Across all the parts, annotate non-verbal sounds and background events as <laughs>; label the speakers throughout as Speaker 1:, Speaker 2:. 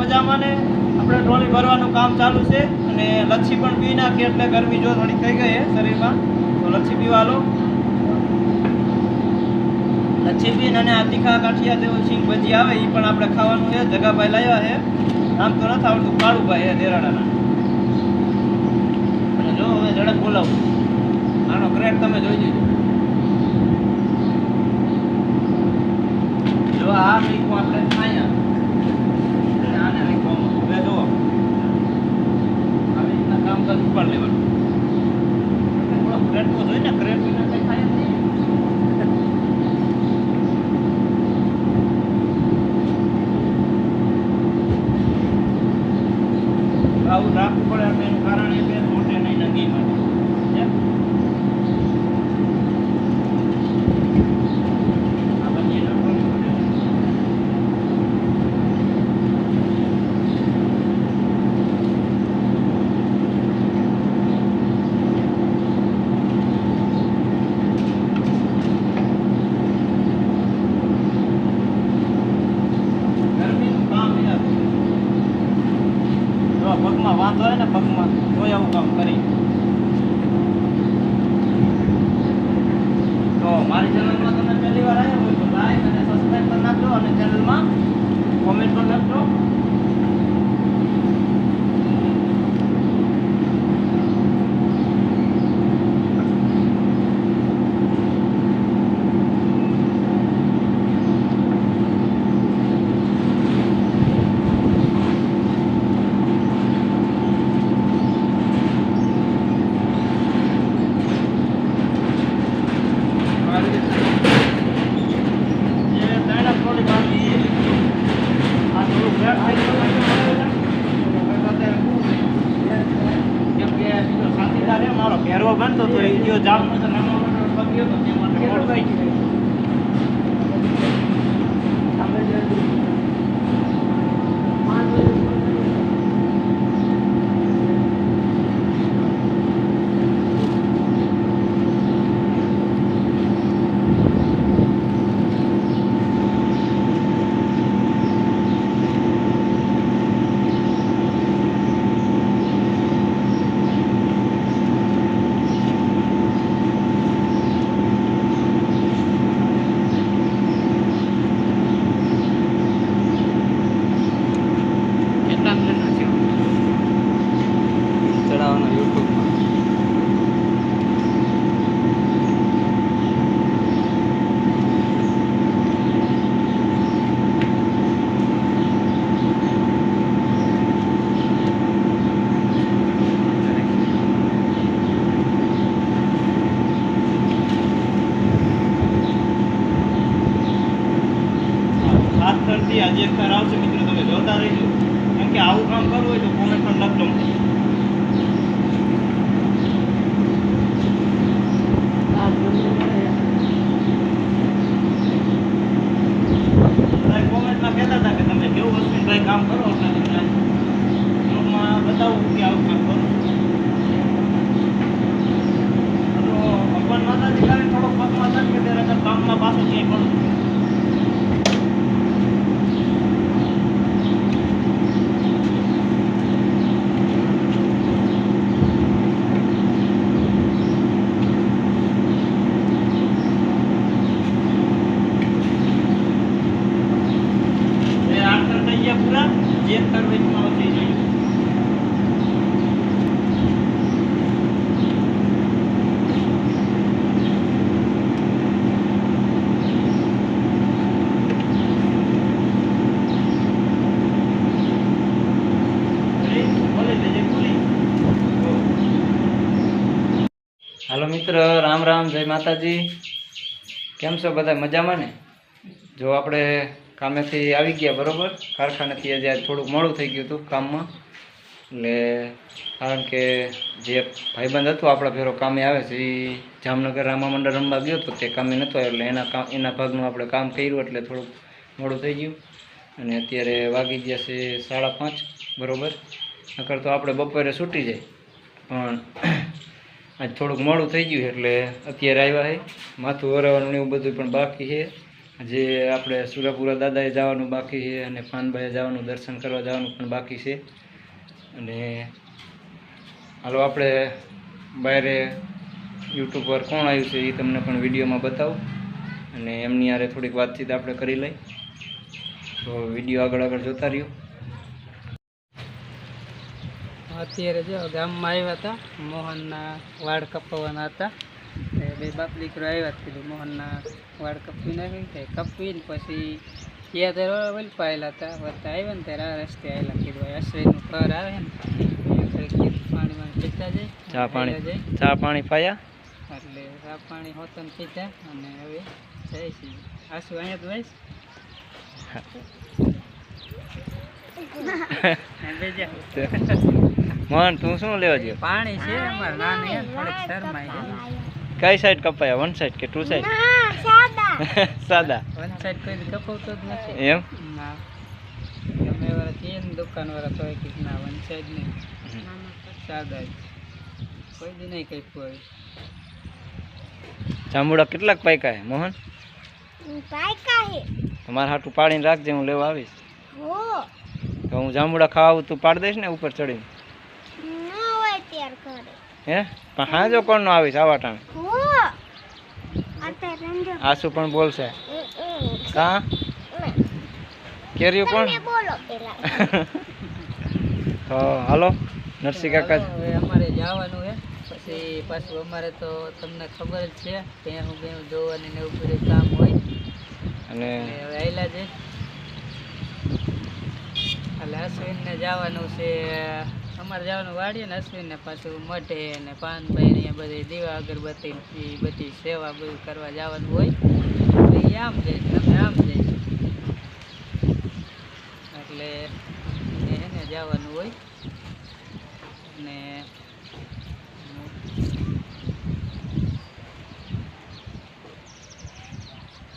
Speaker 1: મજામાં ને? આપણે ટ્રોલી ભરવાનું કામ ચાલુ છે અને લચ્છી પણ પી નાખી એટલે ગરમી જો થોડી થઈ ગઈ છે શરીરમાં. તો લચ્છી પીવા લો લચ્છી પીને અને આ તીખા કાઠિયા જેવું સિંગ ભજી આવે એ પણ આપણે ખાવાનું છે. જગાભાઈ લાવ્યા છે આમ તો નથી આવડતું કાળુભાઈ છે દેરાડાના. અને જો હવે ઝડપ બોલાવું. આનો ક્રેટ તમે જોઈ જજો જો આ મીઠું આપણે અહીંયા અને આને રાખવામાં હવે જુઓ આવી રીતના કામકાજ ઉપર લેવાનું થોડો ક્રેટ તો જોઈએ ને ક્રેટ વિના કંઈ થાય જ નહીં આવું રાખવું પડે એટલે એનું કારણ એ રામ રામ જય માતાજી. કેમ છો બધા? મજામાં ને? જો આપણે કામેથી આવી ગયા, બરાબર? કારખાનેથી આજે થોડુંક મોડું થઈ ગયું હતું કામમાં. એટલે કારણ કે જે ભાઈબંધ હતો, આપણા ફેરો કામે આવે છે એ જામનગર રામા મંડળ રમવા ગયો હતો, તે કામે નહોતો એટલે એના કામ, એના ભાગનું આપણે કામ કર્યું, એટલે થોડુંક મોડું થઈ ગયું. અને અત્યારે વાગી ગયા છે સાડા પાંચ, બરોબર? નકર તો આપણે બપોરે છૂટી જાય. પણ આજ થોડુંક મોડું થઈ ગયું એટલે અત્યારે આવ્યા છે. માથું વરાવાનું એવું બધું પણ બાકી છે. જે આપણે સુરાપુરા દાદાએ જવાનું બાકી છે અને પાનભાઈએ જવાનું, દર્શન કરવા જવાનું પણ બાકી છે. અને હાલો આપણે બહારે યુટ્યુબ પર કોણ આવ્યું છે એ તમને પણ વિડીયોમાં બતાવું. અને એમની યારે થોડીક વાતચીત આપણે કરી લઈ. તો વીડિયો આગળ આગળ જોતા રહ્યો.
Speaker 2: અત્યારે જો ગામમાં આવ્યા હતા મોહનના વાળ કપાવવાના હતા. તે બે બાપ દીકરો આવ્યા કીધું મોહનના વાળ કપી નાખી કપવીને પછી ત્યાં ત્યારે વલપાયેલા હતા વળતા આવ્યા ને ત્યારે આ રસ્તે આવેલા કીધું અશ્વિનનું ઘર આવે ને પાણીમાં પીતા જાય
Speaker 1: ચા પાણી
Speaker 2: જાય
Speaker 1: ચા પાણી પાયા?
Speaker 2: એટલે ચા પાણી હોતન પીતા અને હવે જાય છે. આસુ અહીંયા <laughs> <laughs> તો વહીશ
Speaker 1: મોહન તું શું લેવા ગયો?
Speaker 2: પાણી છે અમાર નાની થોડીક શરમાઈ છે.
Speaker 1: કઈ સાઈડ કપાયા? વન સાઈડ કે ટુ સાઈડ <laughs> સાદા.
Speaker 2: વન સાઈડ કોઈ કપાવતો જ નથી.
Speaker 1: એમ?
Speaker 2: ના. ગમે વાળા તીન દુકાન વાળા તો કે ના વન સાઈડ નહીં. સાદા કોઈ દી નહીં કઈ હોય.
Speaker 1: જાંબુડા કેટલાક પાક્યા હે મોહન તમારે હાટું પાડીને રાખજે હું લેવા આવીશ. તો હું જાંબુડા ખાવા આવું તું પાડી દઈશ ને ઉપર ચડીને? હે? પણ હાજો કોણ નો આવીશ આવા ટાણે આસુ પણ બોલશે. કા? કેર્યું કોણ? <laughs> તો હાલો નરસિંહ કાકા
Speaker 2: અમારે જવાનું છે. પછી પાછું અમારે તો તમને ખબર જ છે ત્યાં હું બેન જોવાની ને એવું બધું કામ હોય.
Speaker 1: અને
Speaker 2: અને હવે આવેલા છે. એટલે અશ્વિનને જવાનું છે અમારે જવાનું વાડીએ ને અશ્વિનને પાછું મઢે ને પાનભાઈ ને બધી દીવા, અગરબત્તી બધી સેવા બધું કરવા જવાનું હોય. એ આમ જઈશ તમે આમ જઈશ એટલે એને જવાનું હોય. ને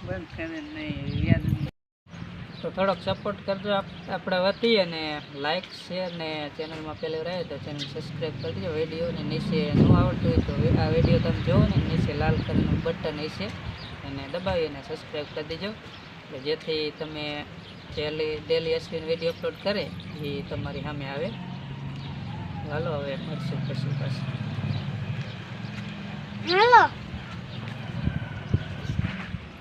Speaker 2: બંધ કરે નહીં યાદ તો થોડોક સપોર્ટ કરજો આપણે આપણા વતી અને લાઇક શેર ને ચેનલમાં પહેલી રહે તો ચેનલ સબસ્ક્રાઈબ કરી દેજો. વિડીયોને નીચે ન આવડતું હોય તો આ વીડિયો તમે જુઓ ને નીચે લાલ કલરનું બટન હશે એને દબાવી અને સબસ્ક્રાઈબ કરી દેજો. જેથી તમે daily daily Ashwin video upload કરે એ તમારી સામે આવે. હાલો હવે મળશું પછી પાછું.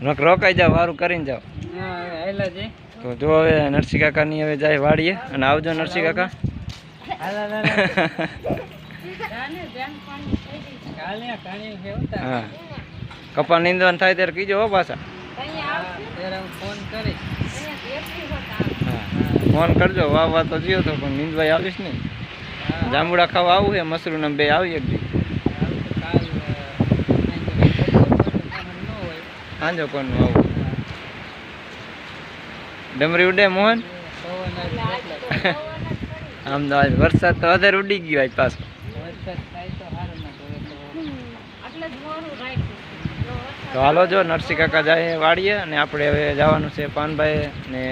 Speaker 1: નક રોકાઈ જાવ વારું કરીને જાવ
Speaker 2: હા જઈ
Speaker 1: તો જો હવે નરસિંહ કાકાની હવે જાય વાડીએ અને આવજો નરસિંહ કાકા હા. કપા નીંદવાનું થાય ત્યારે કીજો હો પાછા.
Speaker 2: ફોન કરીશ
Speaker 1: હા. ફોન કરજો વાહ વાહ તો જીઓ તો પણ નીંદભાઈ આવીશ ને જાંબુડા ખાવા આવું છે મસરૂ ને બે આવી એક સાંજો કોનું આવું? ડમરી ઉડે મોહન? આમ તો આજ વરસાદ તો વધારે ઉડી ગયો આજ પાછો.
Speaker 2: તો
Speaker 1: હાલો જો, નરસિંહ કાકા જાય વાડીએ અને આપણે હવે જવાનું છે પાનભાઈ ને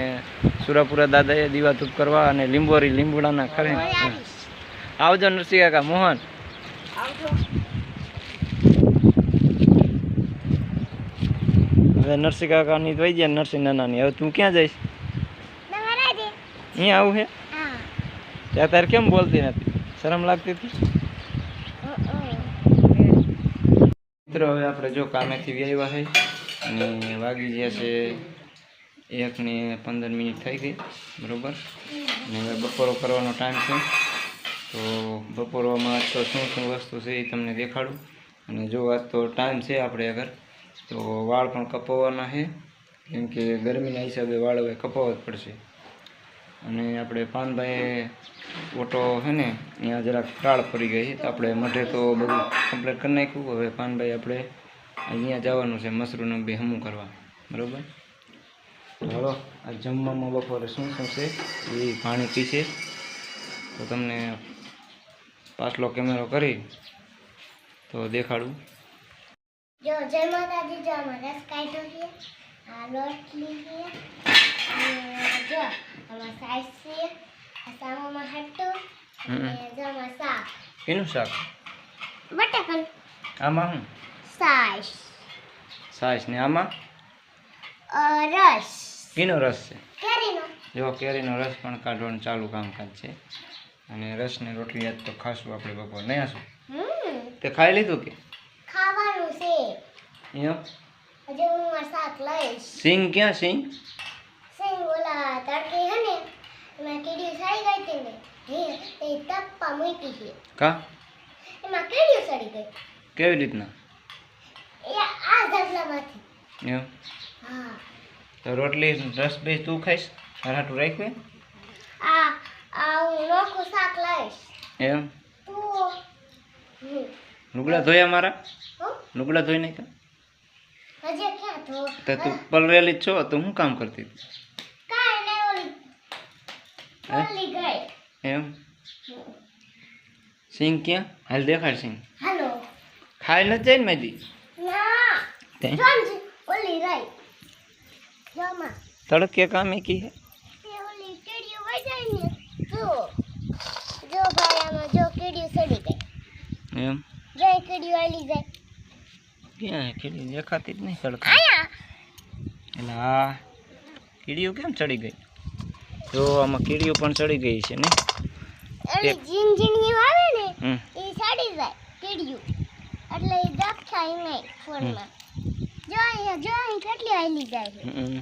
Speaker 1: સુરાપુરા દાદાએ દીવા ધૂપ કરવા અને લીંબોરી લીંબુડાના ખરે આવજો નરસિંહ કાકા, મોહન. હવે નરસિંહ કાકાની વહી ગયા નરસિંહ નાનાની. હવે તું ક્યાં જઈશ? અહીંયા આવું છે ત્યાં તારે કેમ બોલતી નથી? શરમ લાગતી હતી? મિત્રો, હવે આપણે જો કામેથી વ્યાવ્યા છે અને વાગી ગયા છે એક ને પંદર મિનિટ થઈ ગઈ, બરાબર? અને હવે બપોરો કરવાનો ટાઈમ છે. તો બપોરોમાં તો શું શું વસ્તુ છે એ તમને દેખાડું. અને જો આજ તો ટાઈમ છે આપણે આગળ, તો વાળ પણ કપાવવાના છે કેમ કે ગરમીના હિસાબે વાળ હવે કપાવવા જ પડશે. અને આપણે પાનભાઈ ઓટો છે ને અહીંયા જરાક ટાળ પડી ગઈ. છે તો આપણે મઢે તો બધું કમ્પ્લીટ કરી નાખ્યું. હવે પાનભાઈ આપણે અહીંયા જવાનું છે મશરૂમ બે હમું કરવા. બરાબર? ચાલો આ જમવામાં બપોરે શું શું છે? એ પાણી પીશે. તો તમને પાછલો કેમેરો કરી તો દેખાડું.
Speaker 3: જો, જય માતાજી, જો અમારે સ્કાઈ છે. આ લોટ અને જો આમાં સાઈઝ છે આ સામામાં હટ્ટો અને જો શાક
Speaker 1: એનું શાક
Speaker 3: બટાકન
Speaker 1: આમાં હું
Speaker 3: સાઈઝ
Speaker 1: સાસ ને આમાં
Speaker 3: રસ
Speaker 1: કેનો રસ છે
Speaker 3: કેરીનો
Speaker 1: જો કેરીનો રસ પણ કાઢવાનું ચાલુ કામકાજ છે અને રસને રોટલી આજ તો ખાશું આપણે બપોર નહીં આશું
Speaker 3: હમ
Speaker 1: તે ખાઈ લીધું કે
Speaker 3: ખાવાનું છે
Speaker 1: એમ
Speaker 3: હજી હું આ શાક લઈશ
Speaker 1: સિંગ ક્યાં સિંગ
Speaker 3: તડકે હે ને એમાં કીડી સડી ગઈ હતી ને હે એ તપ્પા મૂકી છે.
Speaker 1: કા?
Speaker 3: એમાં કીડી સડી ગઈ.
Speaker 1: કેવી રીતના?
Speaker 3: એ આ ઝાડલામાંથી.
Speaker 1: એમ?
Speaker 3: હા.
Speaker 1: તો રોટલી રસ બેસ તું ખાઈશ? હરાટું રાખ્યું
Speaker 3: આ આ હું નોખું શાક લઈશ
Speaker 1: એમ?
Speaker 3: તું
Speaker 1: લુગડા ધોયા મારા?
Speaker 3: હો?
Speaker 1: લુગડા ધોઈ નાખ્યા?
Speaker 3: હજી ક્યાં તો
Speaker 1: તો તું પલરેલી છો તો હું કામ કરતી હતી?
Speaker 3: કાંઈ નહીં ઓલી
Speaker 1: હે?
Speaker 3: ઓલી ગઈ
Speaker 1: એમ? સિંગ ક્યાં? હાલ દેખાડ સિંહ.
Speaker 3: હાલો.
Speaker 1: ખાઈ નથી જાય ને મેદી તડકે કામ કી હે?
Speaker 3: જાય
Speaker 1: એમ?
Speaker 3: જો એ કીડીઓ આલી જાય.
Speaker 1: ક્યાં કીડી દેખાતી જ નહીં
Speaker 3: આયા.
Speaker 1: એટલે આ કીડીઓ કેમ ચડી ગઈ? જો આમાં કીડીઓ પણ ચડી ગઈ છે ને.
Speaker 3: ઓલી
Speaker 1: એક.
Speaker 3: જીન જીન આવે ને એ સડી જાય કીડીઓ. એટલે એ દેખાય નહીં ફોનમાં. જો અહીંયા જો અહીં કેટલી આલી જાય છે.
Speaker 1: હમ.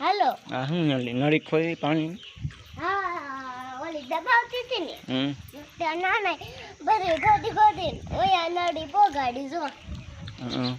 Speaker 3: હાલો.
Speaker 1: આ શું નળી નળી ખોઈ પાણી
Speaker 3: હા ઓલી દબાવતી હતી ને. ના ના બધે ગોદી ગોદી ઓયા નળી પોગાડી જો.
Speaker 1: હમ.